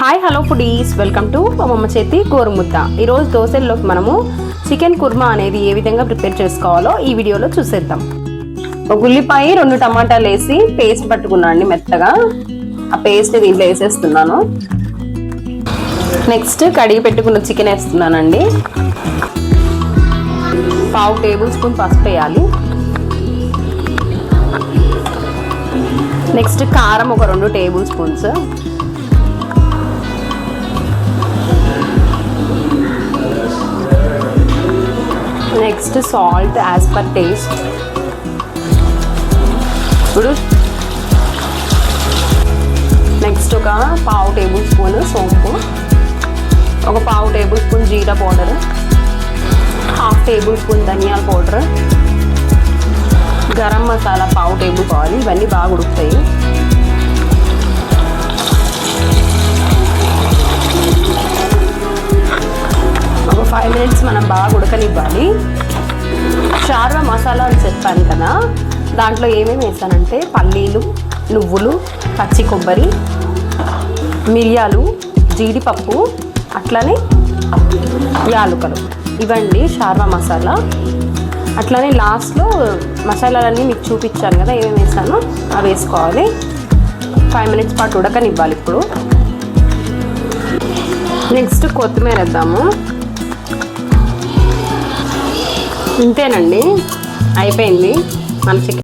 Hi hello foodies. Welcome to అమ్మమ్మ చేతి గోరుముద్ద. ఈరోజు దోశల్లోకి మనము చికెన్ కుర్మా అనేది ఏ విధంగా ప్రిపేర్ చేసుకోవాలో ఈ వీడియోలో చూసేద్దాం. ఒక ఉల్లిపాయ రెండు టమాటాలు వేసి పేస్ట్ పట్టుకున్నాను అండి మెత్తగా. ఆ పేస్ట్ దీంట్లో వేసేస్తున్నాను. నెక్స్ట్ కడిగి పెట్టుకున్న చికెన్ వేస్తున్నానండి. పావు టేబుల్ స్పూన్ పసుపు వేయాలి. నెక్స్ట్ కారం ఒక రెండు tablespoons. Just salt as per taste ఇప్పుడు నెక్స్ట్ ఒక పావు టేబుల్ స్పూన్ సోంపు ఒక పావు టేబుల్ స్పూన్ జీరా పౌడర్ హాఫ్ టేబుల్ స్పూన్ ధనియాల పౌడర్ గరం మసాలా పావు టేబుల్ కావాలి ఇవన్నీ బాగా ఉడుకుతాయి. ఒక ఫైవ్ మినిట్స్ మనం బాగా ఉడకనివ్వాలి. షార్వా మసాలా అని చెప్పాను కదా దాంట్లో ఏమేమి వేసానంటే పల్లీలు నువ్వులు పచ్చి కొబ్బరి మిరియాలు జీడిపప్పు అట్లనే యాలుకలు. ఇవండి షార్వా మసాలా. అట్లనే లాస్ట్లో మసాలాలన్నీ మీకు చూపించాను కదా ఏమేమి వేసానో అవి వేసుకోవాలి. ఫైవ్ మినిట్స్ పాటు ఉడకనివ్వాలి ఇప్పుడు. నెక్స్ట్ కొత్తిమీర వేద్దాము. ఇంతేనండి. అయిపోయింది. మన చికెన్